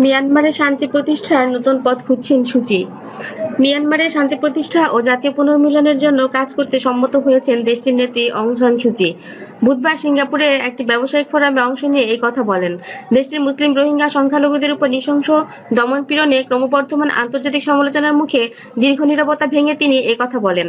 মিয়ানমারে শান্তি প্রতিষ্ঠার নতুন পথ খুঁজছেন সূচি মিয়ানমারে শান্তি প্রতিষ্ঠা ও জাতীয় পুনর্মিলনের জন্য কাজ করতে সম্মত হয়েছেন দেশটির নেত্রী অং সান সূচি বুধবার সিঙ্গাপুরে একটি ব্যবসায়িক ফোরামে অংশ নিয়ে এই কথা বলেন। দেশটির মুসলিম রোহিঙ্গা সংখ্যালঘুদের উপর নৃশংস দমন পীড়নে ক্রমবর্ধমান আন্তর্জাতিক সমালোচনার মুখে দীর্ঘ নীরবতা ভেঙে তিনি এই কথা বলেন।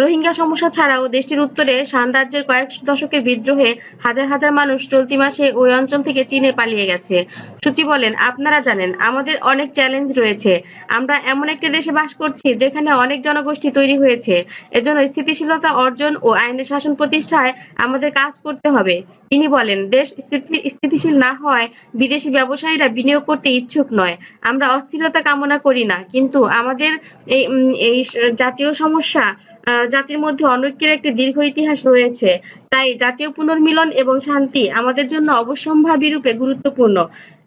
রোহিঙ্গা সমস্যা ছাড়াও দেশটির উত্তরে শান রাজ্যের কয়েক দশকের বিদ্রোহে হাজার হাজার মানুষ চলতি মাসে ওই অঞ্চল থেকে চীনে পালিয়ে গেছে। সূচি বলেন, আপনারা জানেন, আমাদের অনেক চ্যালেঞ্জ রয়েছে। আমরা এমন একটি দেশে বাস করছি, যেখানে অনেক জনগোষ্ঠী তৈরি হয়েছে। এজন্য স্থিতিশীলতা অর্জন ও আইনের শাসন প্রতিষ্ঠায় আমাদের কাজ করতে হবে। তিনি বলেন, দেশ স্থিতিশীল না হওয়ায় বিদেশি ব্যবসায়ীরা বিনিয়োগ করতে ইচ্ছুক নয়। আমরা অস্থিরতা কামনা করি না, কিন্তু আমাদের এই জাতীয় সমস্যা জাতির মধ্যে অনৈক্যের একটি দীর্ঘ ইতিহাস রয়েছে। তাই জাতীয় পুনর্মিলন এবং শান্তি আমাদের জন্য অবশ্যম্ভাবী রূপে গুরুত্বপূর্ণ।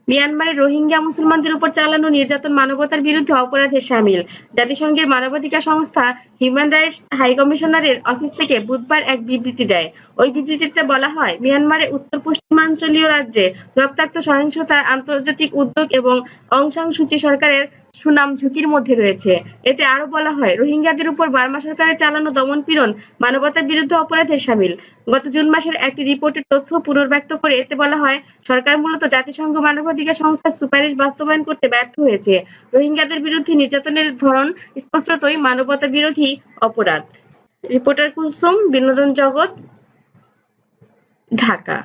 মিয়ানমারের রোহিঙ্গা মুসলমানদের উপর চালানো নির্যাতন মানবতার বিরুদ্ধে অপরাধে সামিল। জাতিসংঘের মানবাধিকার সংস্থা হিউম্যান রাইটস হাই কমিশনারের অফিস থেকে বুধবার এক বিবৃতি দেয়। ওই বিবৃতিতে বলা হয়, মিয়ানমারে উত্তর পশ্চিমাঞ্চলীয় রাজ্যে রক্তাক্ত সহিংসতা আন্তর্জাতিক উদ্যোগ এবং অং সান সূচি সরকারের সুনাম ঝুঁকির মধ্যে রয়েছে। এতে আরও বলা হয়, রোহিঙ্গাদের উপর বার্মা সরকারের চালানো দমন পীড়ন মানবতার বিরুদ্ধে অপরাধের সামিল। গত জুন মাসের একটি রিপোর্টের তথ্য পুনর্ব্যক্ত করে এতে বলা হয়, সরকার মূলত জাতিসংঘ মানবাধিকার সংস্থার সুপারিশ বাস্তবায়ন করতে ব্যর্থ হয়েছে। রোহিঙ্গাদের বিরুদ্ধে নির্যাতনের ধরন স্পষ্টতই মানবতা বিরোধী অপরাধ। রিপোর্টার কুলসুম, বিনোদন জগৎ, ঢাকা।